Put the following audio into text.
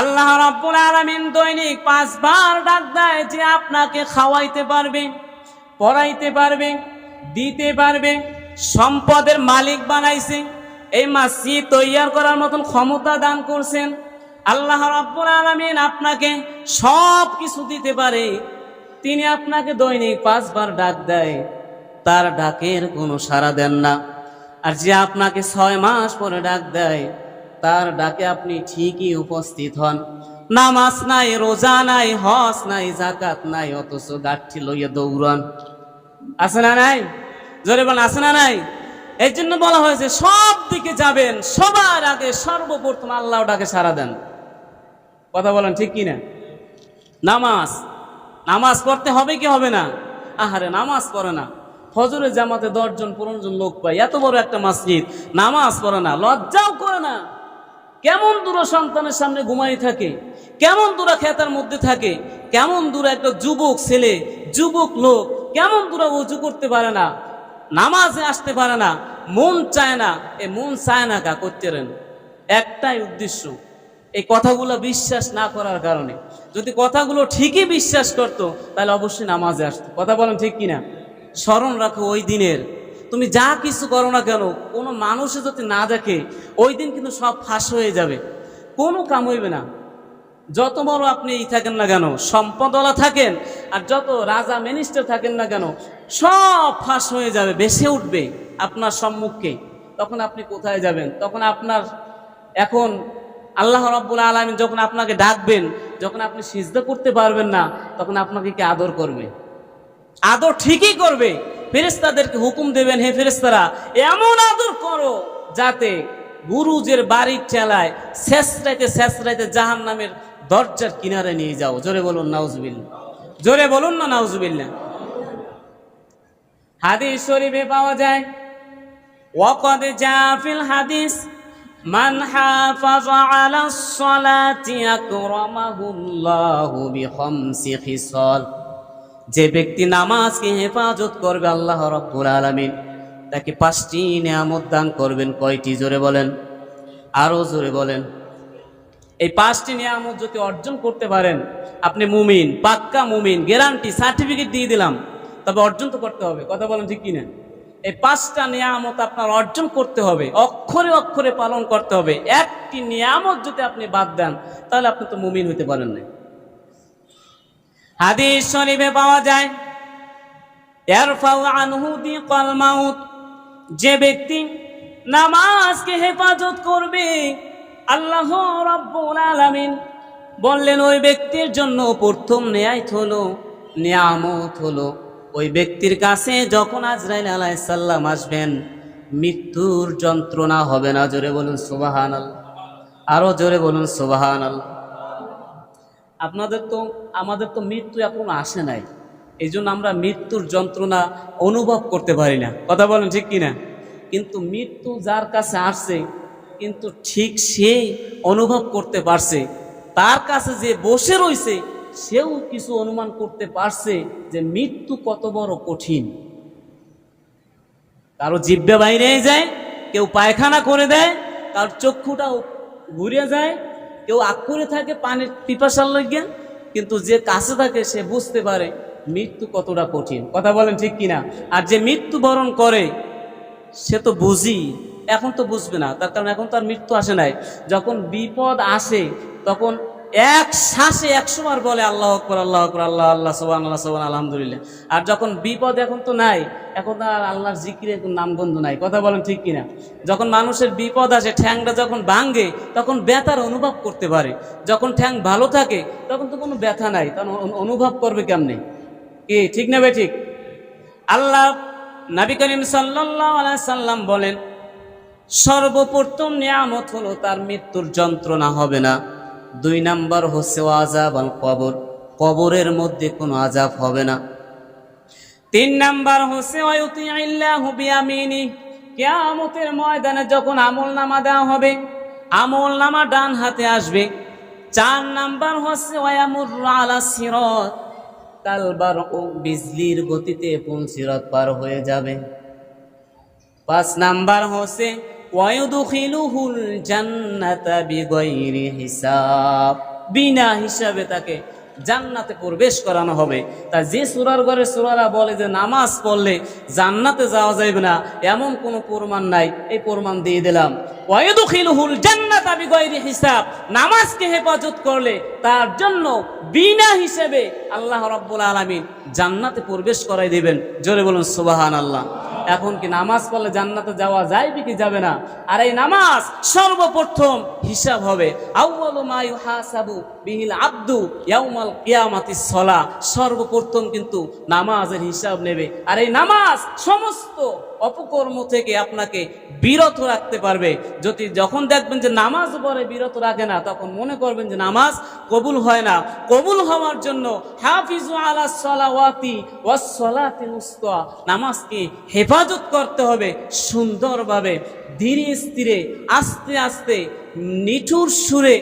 আল্লাহ রাব্বুল আলামিন দৈনিক পাঁচবার ডাক দেয় যে আপনাকে খাওয়াইতে পারবে, পড়াইতে পারবে, দিতে পারবে, সম্পদের মালিক বানাইছে। এই মসজিদ তৈয়ার করার মতন ক্ষমতা দান করছেন। আল্লাহ রাব্বুল আলামিন আপনাকে সব কিছু দিতে পারে। তিনি আপনাকে দৈনিক পাঁচবার ডাক দেয়। তার ডাকের কোনো সাড়া দেন না। আর যে আপনাকে ছয় মাস পরে ডাক দেয় তার ডাকে আপনি ঠিকই উপস্থিত হন। নামাজ নাই, রোজা নাই হস নাই জাকাত নাই, অথচ গাঠি লইয়া দৌড়ান। আছে না নাই? জোরে বলেন, আছে না নাই? এই জন্য বলা হয়েছে, সব দিকে যাবেন, সবার আগে সর্বপ্রথম আল্লাহ ডাকে সারা দেন। কথা বলেন ঠিক কি না নামাজ। নামাজ পড়তে হবে কি হবে না? আহারে, নামাজ পড়ে না। ফজরের জামাতে দশজন, পনেরো জন লোক পায়। এত বড় একটা মসজিদ, নামাজ পড়ে না, লজ্জাও করে না। কেমন দূর সন্তানের সামনে ঘুমাই থাকে? কেমন দূরা খেতার মধ্যে থাকে? কেমন দূরে একটা যুবক ছেলে, যুবক লোক, কেমন দূরা উঁচু করতে পারে না? নামাজে আসতে পারে না, মন চায় না, এ মন চায় না কা করতেন একটাই উদ্দেশ্য, এই কথাগুলো বিশ্বাস না করার কারণে। যদি কথাগুলো ঠিকই বিশ্বাস করতো, তাহলে অবশ্যই নামাজে আসতো। কথা বলেন ঠিক কিনা? স্মরণ রাখো ওই দিনের। তুমি যা কিছু করো না কেন, কোনো মানুষে যদি না দেখে, ওই দিন কিন্তু সব ফাঁস হয়ে যাবে। কোনো কাম হইবে না। যত বড় আপনি ই থাকেন না কেন, সম্পদওয়ালা থাকেন, আর যত রাজা মিনিস্টার থাকেন না কেন, সব ফাঁস হয়ে যাবে বেসে উঠবে আপনার সম্মুখে তখন আপনি কোথায় যাবেন? তখন আপনার এখন আল্লাহ রব্বুল আলমী যখন আপনাকে ডাকবেন, যখন আপনি সিজদা করতে পারবেন না, তখন আপনাকে কি আদর করবে? আদর ঠিকই করবে। ফেরেস্তাদেরকে হুকুম দেবেন, হে ফেরেস্তারা এমন আদর করো যাতে গুরুজের বাড়ির ঠেলায় শেষ রাইতে শেষ রাইতে জাহান নামের দরজার কিনারে নিয়ে যাও। জোরে বলুন নাউজবিল্লা জোরে বলুন না নাউজবিল্লা হাদিস শরীফে পাওয়া যায়, ওয়াকদ জাফিল হাদিস, মান হাফাজা আলা সলাতি আকরামাহুল্লাহু বিখামসি খিসাল। যে ব্যক্তি নামাজকে হেফাজত করবে আল্লাহ রব্বুল আলামিন, তাকে পাঁচটি নিয়ামত দান করবেন। কয়টি? জোরে বলেন। আরও জোরে বলেন। এই পাঁচটি নিয়ামত যদি অর্জন করতে পারেন, আপনি মুমিন, পাক্কা মুমিন গ্যারান্টি সার্টিফিকেট দিয়ে দিলাম, তবে অর্জন তো করতে হবে। কথা বলেন ঠিক কিনা? এই পাঁচটা নিয়ামত আপনার অর্জন করতে হবে, অক্ষরে অক্ষরে পালন করতে হবে। একটি নিয়ামত যদি আপনি বাদ দেন, তাহলে আপনি তো মুমিন হইতে পারেন না হাদিস শরীফে পাওয়া যায় এরফাউ আনহু দিকাল মাউত, যে ব্যক্তি নামাজকে হেফাজত করবে, আল্লাহ রাব্বুল আলামিন বললেন, ওই ব্যক্তির জন্য প্রথম নেয়াত হলো, নিয়ামত হলো। ওই ব্যক্তির কাছে যখন আজরাইল আলাইসাল্লাম আসবেন, মৃত্যুর যন্ত্রণা হবে না, জোরে বলুন সুবাহান আরও জোরে বলুন সুবাহান আপনাদের তো, আমাদের তো মৃত্যু এখন আসে নাই। এই আমরা মৃত্যুর যন্ত্রণা অনুভব করতে পারি না। কথা বলেন ঠিক কিনা? কিন্তু মৃত্যু যার কাছে আসছে, কিন্তু ঠিক সে অনুভব করতে পারছে। তার কাছে যে বসে রয়েছে সেও কিছু অনুমান করতে পারছে যে মৃত্যু কত বড় কঠিন। কারও জিব্বে বাইরে যায়, কেউ পায়খানা করে দেয় কারোর চক্ষুটাও ঘুরে যায় কেউ আগ করে থাকে পানির পিপাসার লাগিয়ে কিন্তু যে কাছে থাকে সে বুঝতে পারে মৃত্যু কতটা কঠিন। কথা বলেন ঠিক কিনা? আর যে মৃত্যু বরণ করে, সে তো বুঝি, এখন তো বুঝবে না। তার কারণ এখন তার মৃত্যু আসে নাই। যখন বিপদ আসে, তখন এক শ্বাসে একশো বার বলে, আল্লাহ আকবর আল্লাহ আকবর, আল্লাহ আল্লাহ সোবান আল্লাহ সোবান আলহামদুলিল্লাহ। আর যখন বিপদ এখন তো নাই, এখন আর আল্লাহর জিকিরে এখন নামগন্ধ নাই। কথা বলেন ঠিক কিনা? যখন মানুষের বিপদ আসে ঠ্যাংটা যখন ভাঙ্গে তখন ব্যথার অনুভব করতে পারে। যখন ঠ্যাং ভালো থাকে, তখন তো কোনো ব্যথা নাই, তখন অনুভব করবে কেমনে? কি, ঠিক না বে ঠিক? আল্লাহ নবী করিম সাল্লাহ সাল্লাম বলেন, সর্বপ্রথম নিয়ামত হলো তার মৃত্যুর যন্ত্রণা হবে না। দুই নাম্বার হচ্ছে আজাব আল কবর। কবরের মধ্যে কোনো আজাব হবে না। তিন নাম্বার হচ্ছে কেয়ামতের ময়দানে যখন আমল নামা দেওয়া হবে আমল নামা ডান হাতে আসবে। চার নাম্বার হচ্ছে ওয়ামুর আলা সিরত কালবার ও বিজলির গতিতে কোন সিরত পার হয়ে যাবে। পাঁচ নাম্বার হচ্ছে ওয়ায়ুদখিলুহুল জান্নাতা বিগাইরি হিসাব। বিনা হিসাবে তাকে জান্নাতে প্রবেশ করানো হবে। তা যে সুরার ঘরে সুরারা বলে যে নামাজ পড়লে জান্নাতে যাওয়া যাবে না, এমন কোনো প্রমাণ নাই। এই প্রমাণ দিয়ে দিলাম। ওয়ায়ুদখিলুহুল জান্নাতা বিগাইরি হিসাব। নামাজকে হেফাজত করলে তার জন্য বিনা হিসেবে আল্লাহ রাব্বুল আলামিন জান্নাতে প্রবেশ করাই দিবেন। জোরে বলুন সুবহানাল্লাহ। এখন কি নামাজ পড়লে জান্নাতে যাওয়া যায় কি যাবে না? আর এই নামাজ সর্বপ্রথম হিসাব হবে। আব্দু সলা। সর্বপ্রথম কিন্তু নামাজের হিসাব নেবে। আর এই নামাজ সমস্ত অপকর্ম থেকে আপনাকে বিরত রাখতে পারবে। যদি যখন দেখবেন যে নামাজ পরে বিরত রাখে না, তখন মনে করবেন যে নামাজ কবুল হয় না। কবুল হওয়ার জন্য হাফিজু আলা সলাওয়াতি ওয়াস সলাতিল নামাজকে হেফাজত করতে হবে সুন্দরভাবে। ধীরে স্থিরে আস্তে আস্তে নিঠুর সুরে